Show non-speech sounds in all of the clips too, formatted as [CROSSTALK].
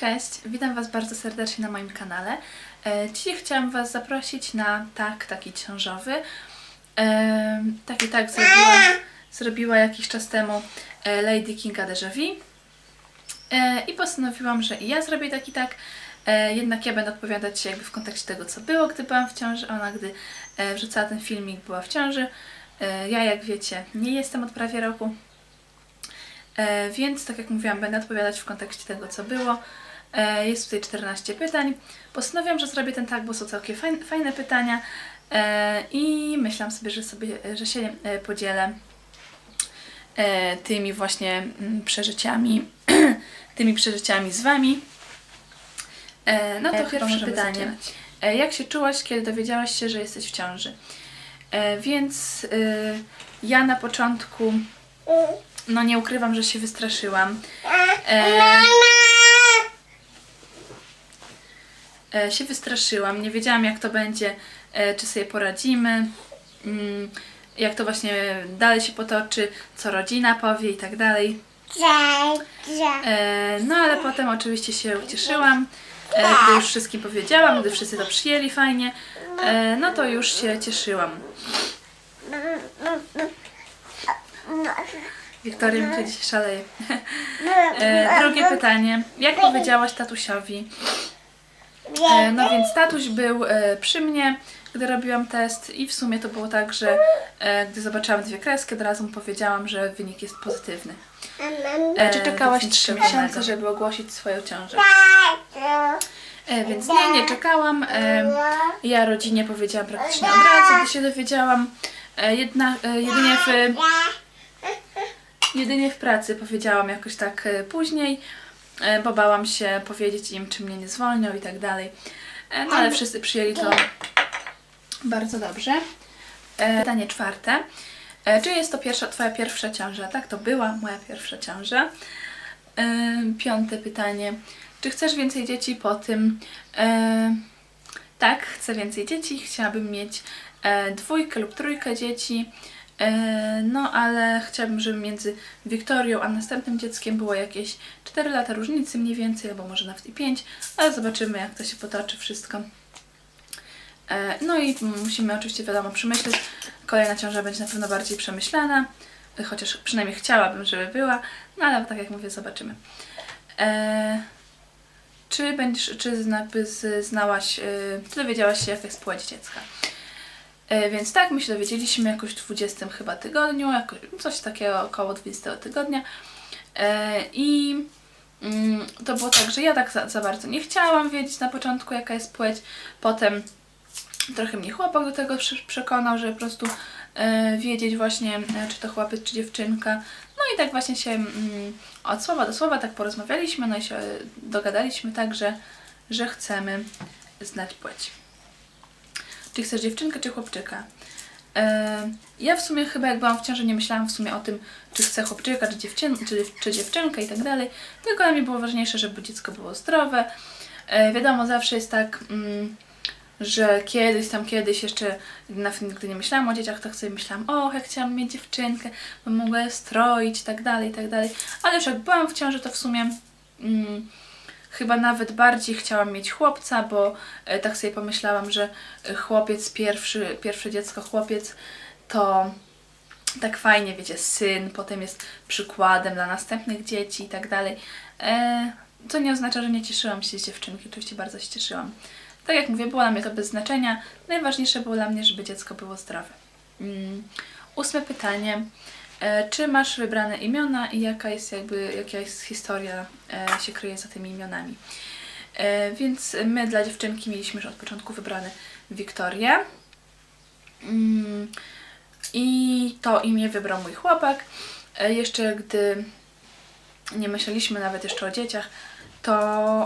Cześć, witam Was bardzo serdecznie na moim kanale. E, Dzisiaj chciałam Was zaprosić na tak, taki ciążowy. E, Taki tak zrobiła, zrobiła jakiś czas temu e, Lady Kinga Dejavi. E, I postanowiłam, że i ja zrobię taki tak. Jednak ja będę odpowiadać jakby w kontekście tego, co było, gdy byłam w ciąży. Ona, gdy wrzucała ten filmik, była w ciąży. Ja, jak wiecie, nie jestem od prawie roku. Więc, tak jak mówiłam, będę odpowiadać w kontekście tego, co było. E, jest tutaj 14 pytań. Postanowiłam, że zrobię ten tak, bo są całkiem fajne, pytania. E, I myślałam sobie, że, sobie, że się e, podzielę tymi właśnie mm, przeżyciami, [CLEARS THROAT] tymi przeżyciami z Wami. No to pierwsze pytanie. zaczynać. Jak się czułaś, kiedy dowiedziałaś się, że jesteś w ciąży? Więc y, ja na początku, no nie ukrywam, że się wystraszyłam. E, e, się wystraszyłam, nie wiedziałam jak to będzie, e, czy sobie poradzimy, mm, jak to właśnie dalej się potoczy, co rodzina powie i tak dalej. E, no ale potem oczywiście się ucieszyłam, e, gdy już wszystkim powiedziałam, gdy wszyscy to przyjęli fajnie, e, no to już się cieszyłam. Wiktoria mi tutaj dzisiaj szaleje. [LAUGHS] E, drugie pytanie. Jak powiedziałaś tatusiowi? E, no więc tatuś był e, przy mnie, gdy robiłam test i w sumie to było tak, że e, gdy zobaczyłam dwie kreski, od razu mu powiedziałam, że wynik jest pozytywny. E, Czy czekałaś więc trzy nic miesiące, żeby ogłosić swoją ciążę? E, więc nie, nie czekałam. E, ja rodzinie powiedziałam praktycznie od razu, gdy się dowiedziałam. E, jedna, e, jedynie w Jedynie w pracy powiedziałam jakoś tak e, później, e, bo bałam się powiedzieć im, czy mnie nie zwolnią i tak dalej. E, No ale wszyscy przyjęli to bardzo dobrze. E, Pytanie czwarte. E, Czy jest to pierwsza, Twoja pierwsza ciąża? Tak, to była moja pierwsza ciąża. E, Piąte pytanie. Czy chcesz więcej dzieci po tym? E, tak, chcę więcej dzieci. Chciałabym mieć e, dwójkę lub trójkę dzieci. E, no, ale chciałabym, żeby między Wiktorią a następnym dzieckiem było jakieś 4 lata różnicy mniej więcej, albo może nawet i 5, ale zobaczymy, jak to się potoczy wszystko. E, no i musimy oczywiście, wiadomo, przemyśleć. Kolejna ciąża będzie na pewno bardziej przemyślana, chociaż przynajmniej chciałabym, żeby była, no ale tak jak mówię, zobaczymy. E, czy będziesz, czy znałaś, czy dowiedziałaś się, jaka jest płeć dziecka? E, Więc tak, my się dowiedzieliśmy jakoś w 20 chyba tygodniu, jakoś, coś takiego około 20 tygodnia. E, I mm, to było tak, że ja tak za, za bardzo nie chciałam wiedzieć na początku, jaka jest płeć. Potem trochę mnie chłopak do tego przekonał, żeby po prostu e, wiedzieć właśnie, czy to chłopiec, czy dziewczynka. No i tak właśnie się mm, od słowa do słowa tak porozmawialiśmy, no i się dogadaliśmy tak, że, że chcemy znać płeć. Czy chcesz dziewczynkę, czy chłopczyka? E, ja w sumie chyba jak byłam w ciąży nie myślałam w sumie o tym, czy chcę chłopczyka, czy, dziewczyn, czy, czy dziewczynkę i tak dalej. Tylko dla mnie było ważniejsze, żeby dziecko było zdrowe. E, wiadomo, zawsze jest tak, mm, że kiedyś tam, kiedyś jeszcze, na, gdy nie myślałam o dzieciach, tak sobie myślałam, o, jak chciałam mieć dziewczynkę, bo mogła je stroić i tak dalej, i tak dalej. Ale już jak byłam w ciąży, to w sumie... Mm, Chyba nawet bardziej chciałam mieć chłopca, bo e, tak sobie pomyślałam, że e, chłopiec, pierwszy, pierwsze dziecko chłopiec, to tak fajnie, wiecie, syn, potem jest przykładem dla następnych dzieci i tak dalej. E, co nie oznacza, że nie cieszyłam się z dziewczynki, oczywiście bardzo się cieszyłam. Tak jak mówię, było dla mnie to bez znaczenia. Najważniejsze było dla mnie, żeby dziecko było zdrowe. Mm. Ósme pytanie. E, Czy masz wybrane imiona i jaka jest jakby, jaka jest historia e, się kryje za tymi imionami? E, Więc my dla dziewczynki mieliśmy już od początku wybrane Wiktorię. Mm, I to imię wybrał mój chłopak. Jeszcze gdy nie myśleliśmy nawet jeszcze o dzieciach, to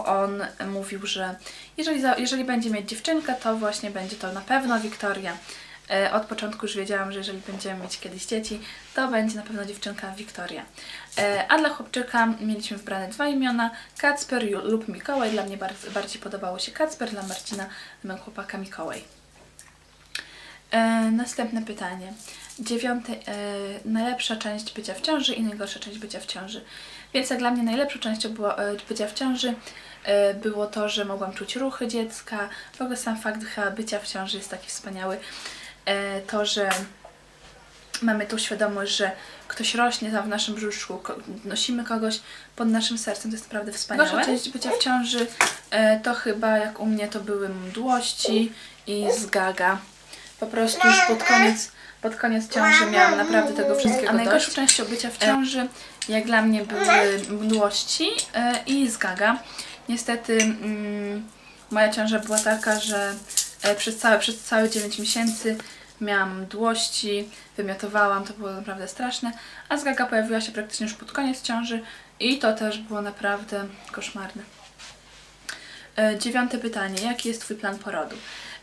on mówił, że jeżeli, jeżeli będzie mieć dziewczynkę, to właśnie będzie to na pewno Wiktoria. E, Od początku już wiedziałam, że jeżeli będziemy mieć kiedyś dzieci, to będzie na pewno dziewczynka Wiktoria. E, A dla chłopczyka mieliśmy wybrane dwa imiona, Kacper lub Mikołaj. Dla mnie bardziej podobało się Kacper, dla Marcina, mojego chłopaka Mikołaj. E, następne pytanie. dziewiąte, najlepsza część bycia w ciąży i najgorsza część bycia w ciąży. Więc jak dla mnie najlepszą częścią było, bycia w ciąży było to, że mogłam czuć ruchy dziecka. W ogóle sam fakt bycia w ciąży jest taki wspaniały. E, to, że mamy tu świadomość, że ktoś rośnie tam w naszym brzuszku, nosimy kogoś pod naszym sercem, to jest naprawdę wspaniałe. Gorsza część bycia w ciąży e, to chyba jak u mnie to były mdłości i zgaga. Po prostu już pod koniec, pod koniec ciąży miałam naprawdę tego wszystkiego A najgorszą dość. częścią bycia w ciąży jak dla mnie były mdłości e, i zgaga. Niestety mm, moja ciąża była taka, że e, przez całe, przez całe 9 miesięcy miałam mdłości, wymiotowałam, to było naprawdę straszne, a zgaga pojawiła się praktycznie już pod koniec ciąży i to też było naprawdę koszmarne. E, Dziewiąte pytanie. Jaki jest Twój plan porodu?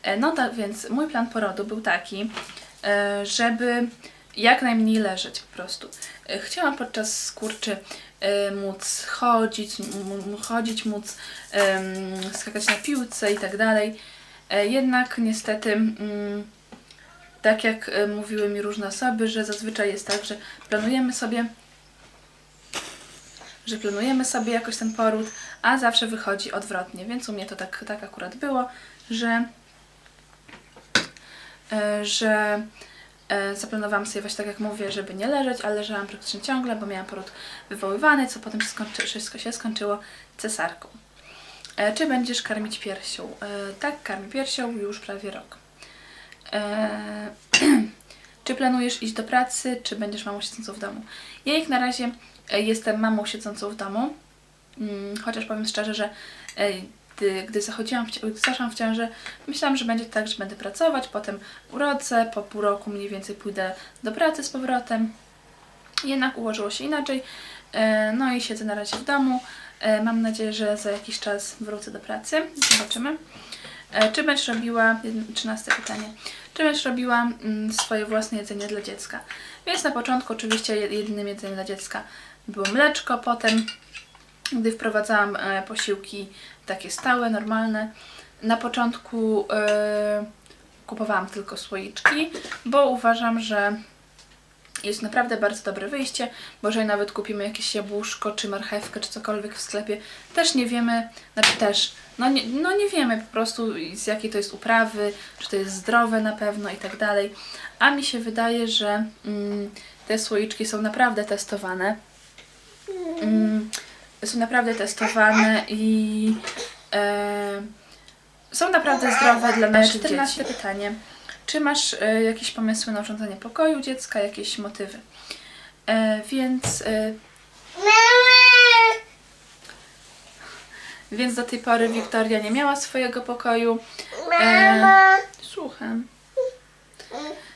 E, No tak więc mój plan porodu był taki, e, żeby jak najmniej leżeć po prostu. E, Chciałam podczas skurczy e, móc chodzić, chodzić, móc skakać na piłce i tak dalej. E, Jednak niestety, mm, tak jak e, mówiły mi różne osoby, że zazwyczaj jest tak, że planujemy sobie że planujemy sobie jakoś ten poród, a zawsze wychodzi odwrotnie, więc u mnie to tak, tak akurat było, że, e, że zaplanowałam sobie właśnie tak jak mówię, żeby nie leżeć, ale leżałam praktycznie ciągle, bo miałam poród wywoływany, co potem się skończy, wszystko się skończyło cesarką. E, Czy będziesz karmić piersią? E, Tak, karmię piersią już prawie rok. E, [CLEARS THROAT] Czy planujesz iść do pracy, czy będziesz mamą siedzącą w domu? Ja jak na razie jestem mamą siedzącą w domu, Mm, chociaż powiem szczerze, że gdy, zachodziłam, w, ciąży, myślałam, że będzie tak, że będę pracować, potem urodzę, po pół roku mniej więcej pójdę do pracy z powrotem. Jednak ułożyło się inaczej, no i siedzę na razie w domu. E, Mam nadzieję, że za jakiś czas wrócę do pracy. Zobaczymy. E, Czy będziesz robiła, jedno- trzynaste pytanie, czy będziesz robiła mm, swoje własne jedzenie dla dziecka? Więc na początku oczywiście je- jedynym jedzeniem dla dziecka było mleczko, potem gdy wprowadzałam e, posiłki takie stałe, normalne, na początku e, kupowałam tylko słoiczki, bo uważam, że jest naprawdę bardzo dobre wyjście, bo jeżeli nawet kupimy jakieś jabłuszko, czy marchewkę, czy cokolwiek w sklepie, też nie wiemy, znaczy też, no nie, no nie wiemy po prostu z jakiej to jest uprawy, czy to jest zdrowe na pewno i tak dalej. A mi się wydaje, że mm, te słoiczki są naprawdę testowane. Mm, są naprawdę testowane i e, są naprawdę zdrowe dla naszych 14 dzieci. pytanie. Czy masz e, jakieś pomysły na urządzenie pokoju dziecka, jakieś motywy? E, więc, e, więc do tej pory Wiktoria nie miała swojego pokoju. E, słucham.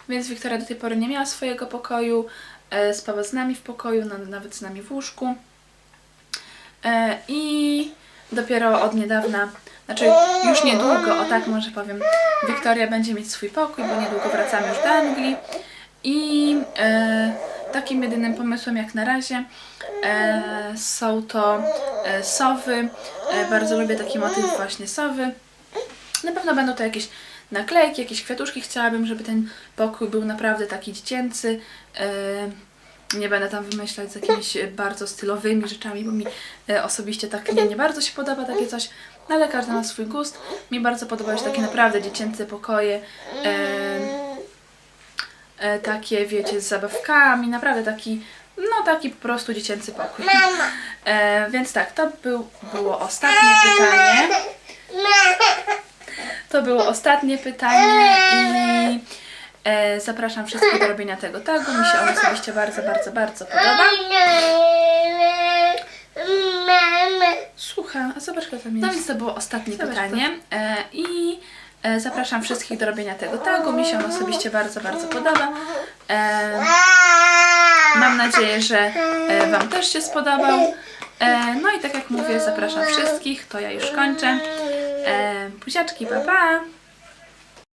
Więc Wiktoria do tej pory nie miała swojego pokoju. E, spała z nami w pokoju, na, nawet z nami w łóżku. E, I dopiero od niedawna, znaczy już niedługo, o tak może powiem, Wiktoria będzie mieć swój pokój, bo niedługo wracamy już do Anglii. I e, takim jedynym pomysłem jak na razie e, są to e, sowy. E, bardzo lubię taki motyw właśnie sowy. Na pewno będą to jakieś naklejki, jakieś kwiatuszki. Chciałabym, żeby ten pokój był naprawdę taki dziecięcy. E, nie będę tam wymyślać z jakimiś bardzo stylowymi rzeczami, bo mi e, osobiście tak nie, nie bardzo się podoba takie coś, no ale każdy ma swój gust. Mi bardzo podobają się takie naprawdę dziecięce pokoje. E, e, takie, wiecie, z zabawkami, naprawdę taki, no taki po prostu dziecięcy pokój. E, więc tak, to był, było ostatnie pytanie. To było ostatnie pytanie i e, zapraszam wszystkich do robienia tego tagu. Mi się on osobiście bardzo, bardzo, bardzo podoba. A zobacz kto tam jest. No więc to było ostatnie pytanie e, i e, zapraszam wszystkich do robienia tego tagu. Mi się on osobiście bardzo, bardzo podoba. E, mam nadzieję, że e, Wam też się spodobał. E, no i tak jak mówię, zapraszam wszystkich. To ja już kończę. E, buziaczki, pa pa!